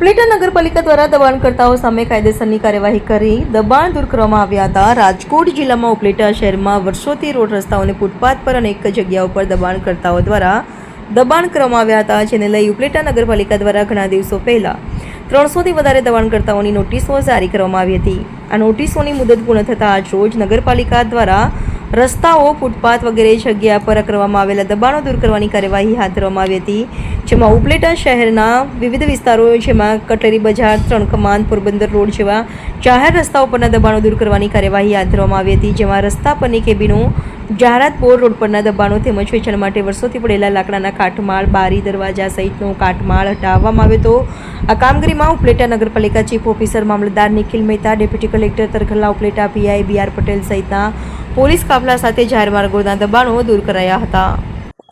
ઉપલેટા નગરપાલિકા દ્વારા દબાણકર્તાઓ સામે કાયદેસરની કાર્યવાહી કરી દબાણ દૂર કરવામાં આવ્યા હતા. રાજકોટ જિલ્લામાં ઉપલેટા શહેરમાં વર્ષોથી રોડ રસ્તાઓને ફૂટપાથ પર અનેક જગ્યાઓ પર દબાણકર્તાઓ દ્વારા દબાણ કરવામાં આવ્યા હતા, જેને લઈ ઉપલેટા નગરપાલિકા દ્વારા ઘણા દિવસો પહેલાં ત્રણસોથી વધારે દબાણકર્તાઓની નોટિસો જારી કરવામાં આવી હતી. આ નોટિસોની મુદત પૂર્ણ થતાં આજ રોજ નગરપાલિકા દ્વારા રસ્તાઓ, ફૂટપાથ વગેરે જગ્યા પર કરવામાં આવેલા દબાણો દૂર કરવાની કાર્યવાહી હાથ ધરવામાં આવી હતી, જેમાં ઉપલેટા શહેરના વિવિધ વિસ્તારો, જેમાં કટલેરી બજાર, ત્રણ કમાન, પોરબંદર રોડ જેવા જાહેર રસ્તાઓ પરના દબાણો દૂર કરવાની કાર્યવાહી હાથ ધરવામાં આવી હતી, જેમાં રસ્તા પરની કેબિનો જાહેરાત પોર રોડ પરના દબાણો તેમજ વેચાણ માટે વર્ષોથી પડેલા લાકડાના કાટમાળ, બારી, દરવાજા સહિતનો કાટમાળ હટાવવામાં આવ્યો હતો. આ કામગીરીમાં ઉપલેટા નગરપાલિકા ચીફ ઓફિસર મામલતદાર Nikhil Mehta, deputy collector Tarkhala Upleta PI B R Patel સહિતના પોલીસ કાફલા સાથે જાહેર માર્ગોના દબાણો દૂર કરાયા હતા.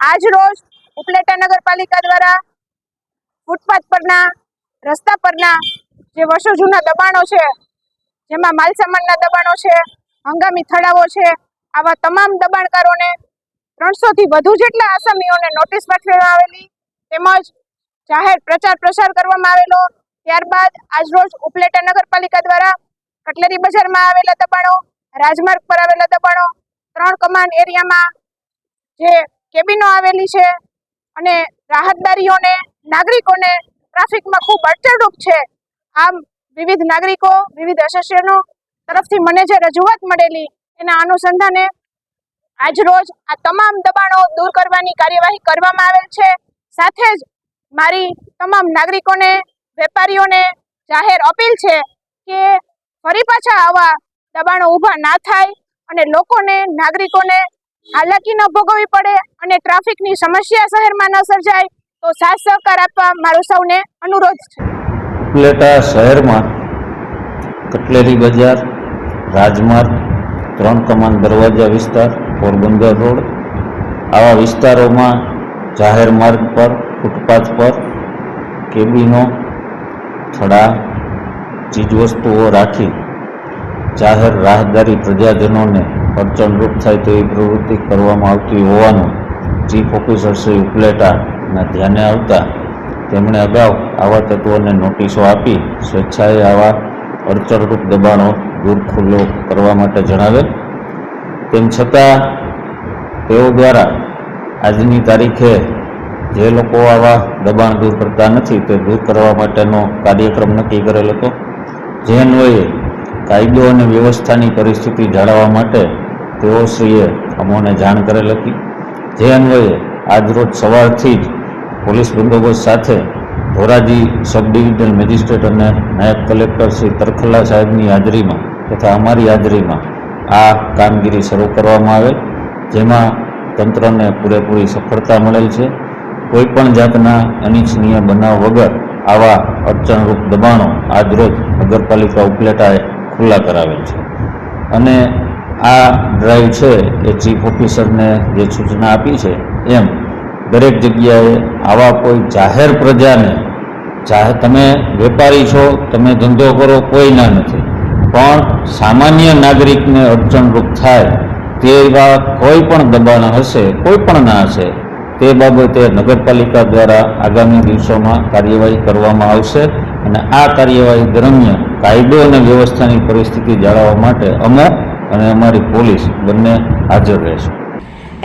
આજ રોજ ઉપલેટા નગરપાલિકા દ્વારા ફૂટપાથ પરના, રસ્તા પરના જે વર્ષો જૂના દબાણો છે, જેમાં માલસામાનના દબાણો છે, હંગામી થડાવો છે, આવા તમામ દબાણકારોને ત્રણસો થી વધુ જેટલા આસામીઓને નોટિસ પાઠવવામાં આવેલી તેમજ જાહેર પ્રચાર પ્રસાર કરવામાં આવેલો. ત્યારબાદ આજરોજ ઉપલેટા નગરપાલિકા દ્વારા કટલેરી બજારમાં આવેલા દબાણો રાજમાર્ગ પર આવેલા દબાણો ત્રણ કમાન એરિયામાં જે કેબિનો આવેલી છે અને રાહતદારીઓને, નાગરિકોને ટ્રાફિકમાં ખૂબ અડચણરૂપ છે. આમ વિવિધ નાગરિકો, વિવિધ એસોસિએશનો તરફથી મને જે રજૂઆત મળેલી એના અનુસંધાને આજરોજ આ તમામ દબાણો દૂર કરવાની કાર્યવાહી કરવામાં આવેલ છે. સાથે જ મારી તમામ નાગરિકોને, વેપારીઓને જાહેર અપીલ છે કે ફરી પાછા આવા દબાણો ઊભા ના થાય અને લોકોને, નાગરિકોને હાલાકી ન ભોગવવી પડે અને ટ્રાફિકની સમસ્યા શહેરમાં ન સર્જાય, તો સાથ સહકાર આપવા મારો સૌને અનુરોધ છે. ઉપલેટા શહેરમાં કટલેરી બજાર, રાજમાર્ગ, ત્રણ કમાન દરવાજા વિસ્તાર, પોરબંદર રોડ, આવા વિસ્તારોમાં જાહેર માર્ગ પર, ફૂટપાથ પર, કેબિનો, થડા, ચીજવસ્તુઓ રાખી જાહેર રાહદારી પ્રજાજનોને અડચણરૂપ થાય તેવી પ્રવૃત્તિ કરવામાં આવતી હોવાનું ચીફ ઓફિસર શ્રી ઉપલેટાના ધ્યાને આવતા તેમણે અગાઉ આવા તત્વોને નોટિસો આપી સ્વેચ્છાએ આવા અડચણરૂપ દબાણો દૂર ખુલ્લો કરવા માટે જણાવેલ. તેમ છતાં, તેઓ દ્વારા આજની તારીખે જે લોકો આવા દબાણ દૂર કરતા નથી તે દૂર કરવા માટેનો કાર્યક્રમ નક્કી કરેલ હતો. જે અન્વયે કાયદો અને વ્યવસ્થાની પરિસ્થિતિ જાળવવા માટે તેઓશ્રીએ અમોને જાણ કરેલ હતી. જે અન્વયે આજરોજ સવારથી જ પોલીસ બંદોબસ્ત સાથે ધોરાજી સબ ડિવિઝનલ મેજિસ્ટ્રેટ અને નાયબ કલેક્ટર શ્રી તરખલા સાહેબની હાજરીમાં તથા અમારી હાજરીમાં આ કામગીરી શરૂ કરવામાં આવે, જેમાં તંત્રને પૂરેપૂરી સફળતા મળેલ છે. કોઈપણ જાતના અનિચ્છનીય બનાવ વગર આવા અડચણરૂપ દબાણો આજરોજ નગરપાલિકા ઉપલેટાએ ખુલ્લા કરાવેલ છે. અને આ ડ્રાઈવ છે એ ચીફ ઓફિસરને જે સૂચના આપી છે, એમ દરેક જગ્યાએ આવા કોઈ જાહેર પ્રજાને ચાહે તમે વેપારી છો, તમે ધંધો કરો, કોઈ ના નથી. પણ સામાન્ય નાગરિકને અડચણરૂપ થાય તેવા કોઈ પણ દબાણ હશે, કોઈ પણ ના હશે, તે બાબતે નગરપાલિકા દ્વારા આગામી દિવસોમાં કાર્યવાહી કરવામાં આવશે. અને આ કાર્યવાહી દરમિયાન કાયદો અને વ્યવસ્થાની પરિસ્થિતિ જાળવવા માટે અમે અને અમારી પોલીસ બંને હાજર રહેશે.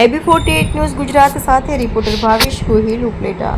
એબી ફોર્ટી ન્યૂઝ ગુજરાત સાથે, રિપોર્ટર ભાવેશ ગોહિલ ઉપલેટા.